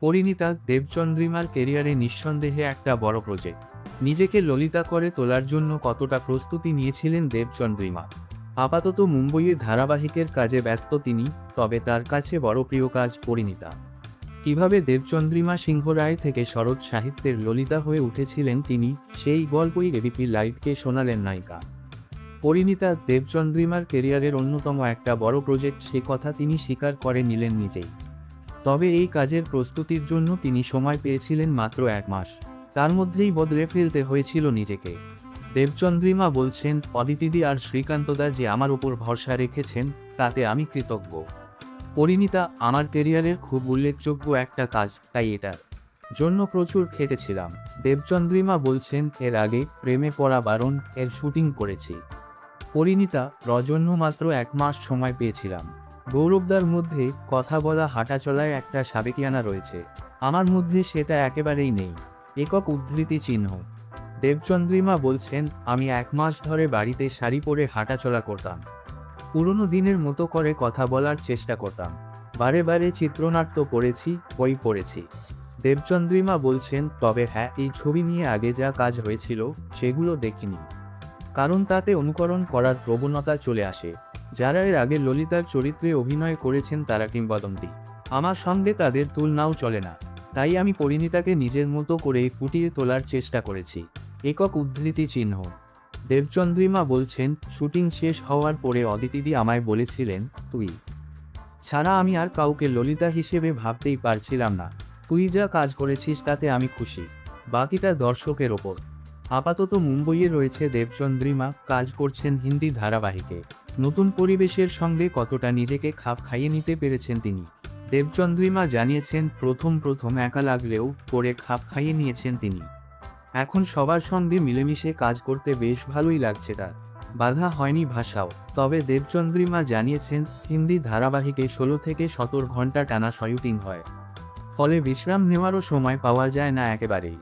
পরিণীতা দেবচন্দ্রিমার কেরিয়ারে নিঃসন্দেহে একটা বড় প্রজেক্ট নিজেকে ললিতা করে তোলার জন্য কতটা প্রস্তুতি নিয়েছিলেন দেবচন্দ্রিমা? আপাতত মুম্বইয়ে ধারাবাহিকের কাজে ব্যস্ত তিনি, তবে তার কাছে বড় প্রিয় কাজ পরিণীতা। কীভাবে দেবচন্দ্রিমা সিংহ রায় থেকে শরৎ সাহিত্যের ললিতা হয়ে উঠেছিলেন তিনি, সেই গল্পই এবিপি লাইভকে শোনালেন নায়িকা। পরিণীতা দেবচন্দ্রিমার কেরিয়ারের অন্যতম একটা বড় প্রজেক্ট সে কথা তিনি স্বীকার করে নিলেন নিজেই। তবে এই কাজের প্রস্তুতির জন্য তিনি সময় পেয়েছিলেন মাত্র এক মাস। তার মধ্যেই বদলে ফেলতে হয়েছিল নিজেকে। দেবচন্দ্রিমা বলছেন, অদিতিদি আর শ্রীকান্তদা যে আমার উপর ভরসা রেখেছেন, তাতে আমি কৃতজ্ঞ। পরিণীতা, আমার কেরিয়ারের খুব উল্লেখযোগ্য একটা কাজ, তাই এটার জন্য প্রচুর খেটেছিলাম। দেবচন্দ্রিমা বলছেন, এর আগে প্রেমে পড়া বারণ, এর শুটিং করেছি। পরিণীতা, রজন্য মাত্র এক মাস সময় পেয়েছিলাম। গৌরবদার মধ্যে কথা বলা হাঁটাচলায় একটা সাবেকিয়ানা রয়েছে। আমার মধ্যে সেটা একেবারেই নেই। একক উদ্ধৃতি চিহ্ন। দেবচন্দ্রিমা বলছেন, আমি এক মাস ধরে বাড়িতে শাড়ি পরে হাঁটাচলা করতাম। পুরনো দিনের মতো করে কথা বলার চেষ্টা করতাম। বারে বারে চিত্রনাট্য পড়েছি, বই পড়েছি। দেবচন্দ্রিমা বলছেন, তবে হ্যাঁ এই ছবি নিয়ে আগে যা কাজ হয়েছিল, সেগুলো দেখিনি। কারণ তাতে অনুকরণ করার প্রবণতা চলে আসে। যারা এর আগে ললিতার চরিত্রে অভিনয় করেছেন তারা কিংবদন্তি। আমার সঙ্গে তাদের তুলনাও চলে না। তাই আমি পরিণীতাকে নিজের মতো করে ফুটিয়ে তোলার চেষ্টা করেছি। একক উদ্ধৃতি চিহ্ন। দেবচন্দ্রিমা বলছেন, শুটিং শেষ হওয়ার পরে অদিতিদি আমায় বলেছিলেন, তুই। ছাড়া আমি আর কাউকে ললিতা হিসেবে ভাবতেই পারছিলাম না। তুই যা কাজ করেছিস তাতে আমি খুশি। বাকিটা দর্শকের ওপর। আপাতত মুম্বইয়ে রয়েছে দেবচন্দ্রিমা, কাজ করছেন হিন্দি ধারাবাহিকে। নতুন পরিবেশের সঙ্গে কতটা নিজেকে খাপ খাইয়ে নিতে পেরেছেন তিনি। দেবচন্দ্রিমা জানিয়েছেন, প্রথম প্রথম একা লাগলেও পরে খাপ খাইয়ে নিয়েছেন তিনি। এখন সবার সঙ্গে মিলেমিশে কাজ করতে বেশ ভালোই লাগছে তার। বাধা হয়নি ভাষাও। তবে দেবচন্দ্রিমা জানিয়েছেন, হিন্দি ধারাবাহিকে ষোলো থেকে সতেরো ঘণ্টা টানা শয়ুটিং হয়। ফলে বিশ্রাম নেওয়ারও সময় পাওয়া যায় না একেবারেই।